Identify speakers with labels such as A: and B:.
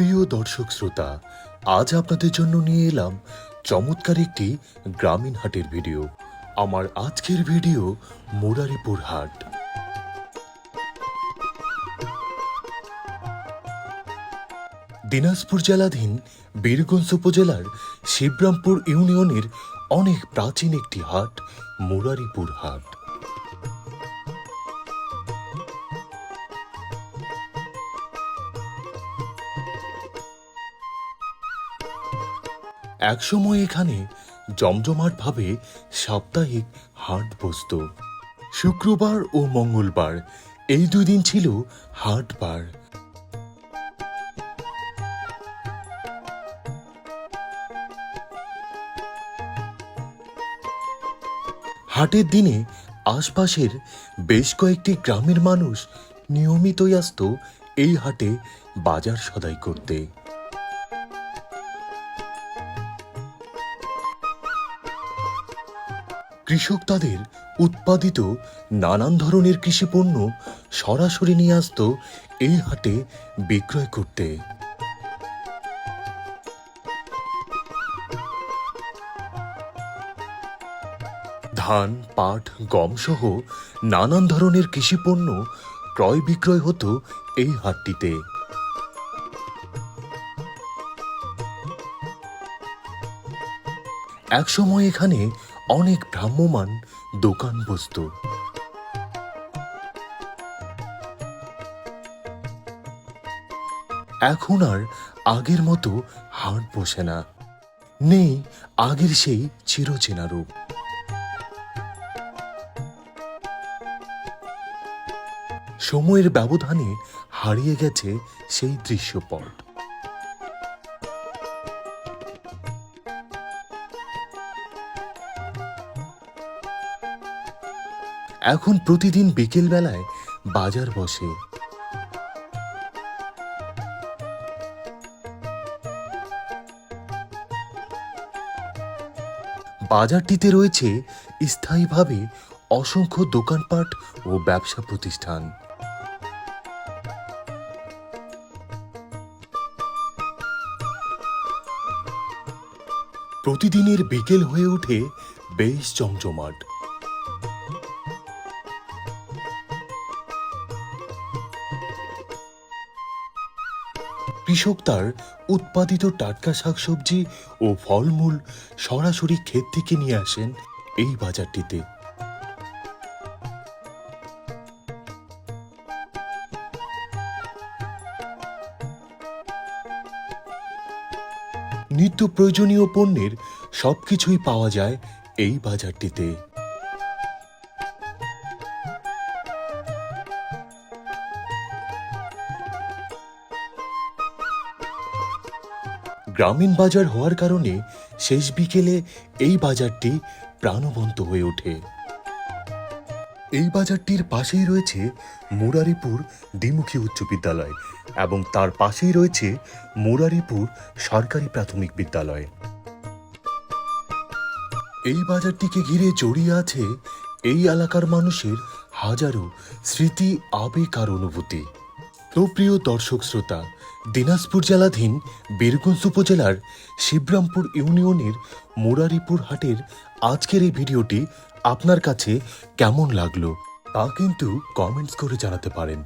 A: প্রিয় দর্শক শ্রোতা, আজ আপনাদের জন্য নিয়ে এলাম চমৎকার একটি গ্রামীণ হাটের ভিডিও। আমার আজকের ভিডিও মুরারিপুর হাট। দিনাজপুর জেলাধীন বীরগঞ্জ উপজেলার শিবরামপুর ইউনিয়নের অনেক প্রাচীন একটি হাট মুরারিপুর হাট। একসময় এখানে জমজমাটভাবে সাপ্তাহিক হাট বসত। শুক্রবার ও মঙ্গলবার এই দুই দিন ছিল হাটবার হাটের দিনে আশপাশের বেশ কয়েকটি গ্রামের মানুষ নিয়মিতই আসতো এই হাটে বাজার সদাই করতে। কৃষক তাদের উৎপাদিত নানান ধরনের কৃষি পণ্য সরাসরি নিয়ে আসতো এই হাটে বিক্রয় করতে। ধান, পাট, গম সহ নানান ধরনের কৃষি পণ্য ক্রয় বিক্রয় হতো এই হাটটিতে। একসময় এখানে অনেক ভ্রাম্যমান দোকান বসত। এখন আর আগের মতো হাট বসে না। নেই আগের সেই চিরচেনা রূপ। সময়ের ব্যবধানে হারিয়ে গেছে সেই দৃশ্যপট। এখন প্রতিদিন বিকেল বেলায় বাজার বসে। বাজারটিতে রয়েছে স্থায়ীভাবে অসংখ্য দোকানপাট ও ব্যবসা প্রতিষ্ঠান। প্রতিদিনের বিকেল হয়ে ওঠে বেশ জমজমাট কৃষক তার উৎপাদিত টাটকা শাকসবজি ও ফলমূল সরাসরি ক্ষেত থেকে নিয়ে আসেন এই বাজারটিতে। নিত্য প্রয়োজনীয় পণ্যের সবকিছুই পাওয়া যায় এই বাজারটিতে। গ্রামীণ বাজার হওয়ার কারণে শেষ বিকেলে এই বাজারটি প্রাণবন্ত হয়ে ওঠে। এই বাজারটির পাশেই রয়েছে মুরারিপুর দ্বিমুখী উচ্চ বিদ্যালয় এবং তার পাশেই রয়েছে মুরারিপুর সরকারি প্রাথমিক বিদ্যালয়। এই বাজারটিকে ঘিরে জড়িয়ে আছে এই এলাকার মানুষের হাজারো স্মৃতি, আবেগ আর অনুভূতি। প্রিয় দর্শক শ্রোতা দিনাজপুর জেলাধীন বীরগঞ্জ উপজেলার শিবরামপুর ইউনিয়নের মুরারিপুর হাটের আজকের এই ভিডিওটি আপনার কাছে কেমন লাগল তা কিন্তু কমেন্টস করে জানাতে পারেন।